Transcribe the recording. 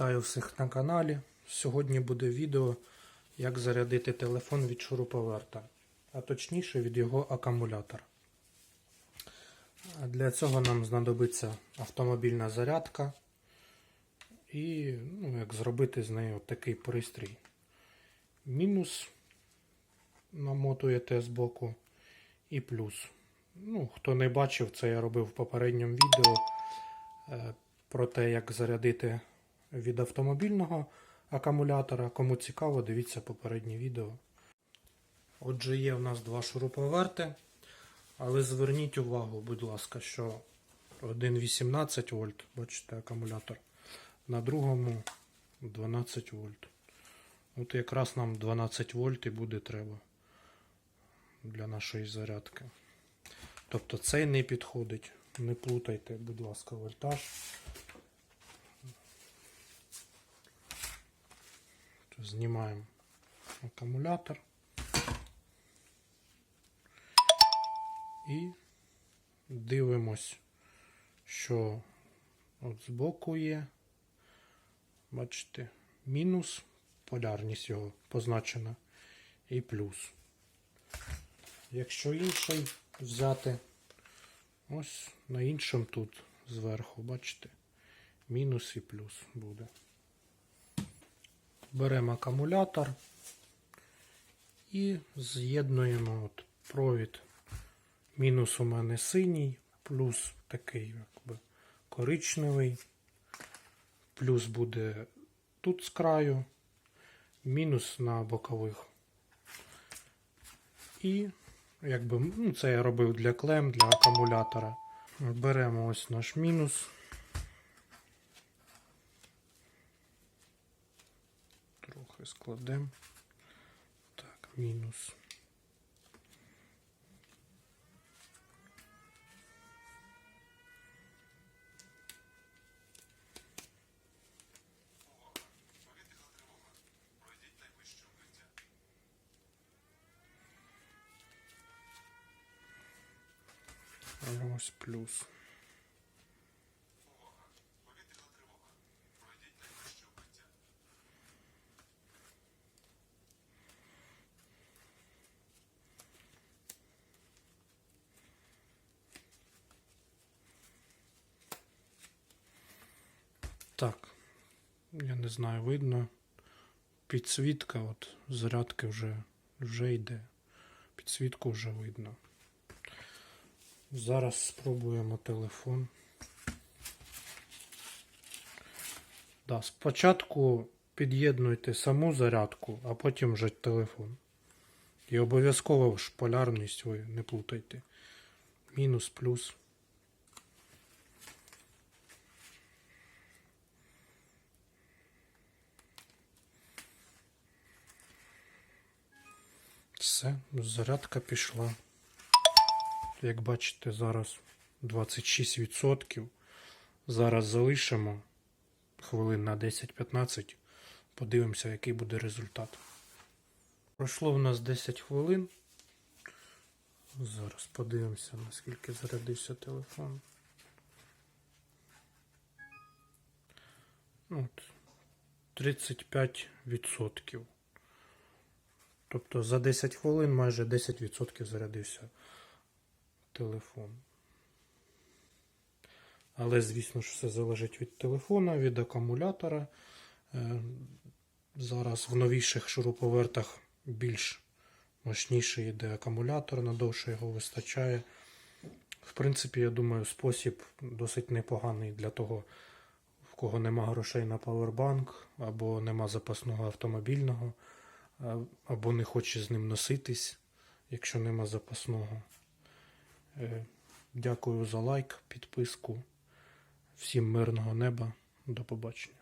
Вітаю всіх на каналі. Сьогодні буде відео, як зарядити телефон від шуруповерта, а точніше від його акумулятора. Для цього нам знадобиться автомобільна зарядка і ну, як зробити з нею такий пристрій. Мінус намотуєте з боку і плюс. Ну, хто не бачив, це я робив в попередньому відео е, про те, як зарядити від автомобільного акумулятора. Кому цікаво, дивіться попереднє відео. Отже, є в нас два шуруповерти, але зверніть увагу, будь ласка, що один 18 вольт, бачите, акумулятор, на другому 12 вольт. От якраз нам 12 вольт і буде треба для нашої зарядки. Тобто цей не підходить. Не плутайте, будь ласка, вольтаж. Знімаємо акумулятор. І дивимось, що от збоку є. Бачите, мінус, полярність його позначена, і плюс. Якщо інший взяти, ось на іншому тут зверху, бачите, мінус і плюс буде. Беремо акумулятор і з'єднуємо от провід. Мінус у мене синій, плюс такий якби коричневий, плюс буде тут з краю, мінус на бокових. І якби ну, це я робив для клем, для акумулятора. Беремо ось наш мінус. Трохи складемо. Так, мінус. Ось плюс. Я не знаю, видно. Підсвітка, от зарядки вже, вже йде. Підсвітку вже видно. Зараз спробуємо телефон. Да, спочатку під'єднуйте саму зарядку, а потім вже телефон. І обов'язково ж полярність ви не плутайте. Мінус, плюс. Все, зарядка пішла. Як бачите, зараз 26%. Зараз залишимо хвилин на 10-15. Подивимося, який буде результат. Пройшло в нас 10 хвилин. Зараз подивимося, наскільки зарядився телефон. От, 35%. Тобто за 10 хвилин майже 10% зарядився телефон. Але, звісно ж, все залежить від телефона, від акумулятора. Е, Зараз в новіших шуруповертах більш мощніший йде акумулятор, надовше його вистачає. В принципі, я думаю, спосіб досить непоганий для того, в кого нема грошей на павербанк, або нема запасного автомобільного, або не хоче з ним носитись, якщо нема запасного. Е, дякую за лайк, підписку. Всім мирного неба. До побачення.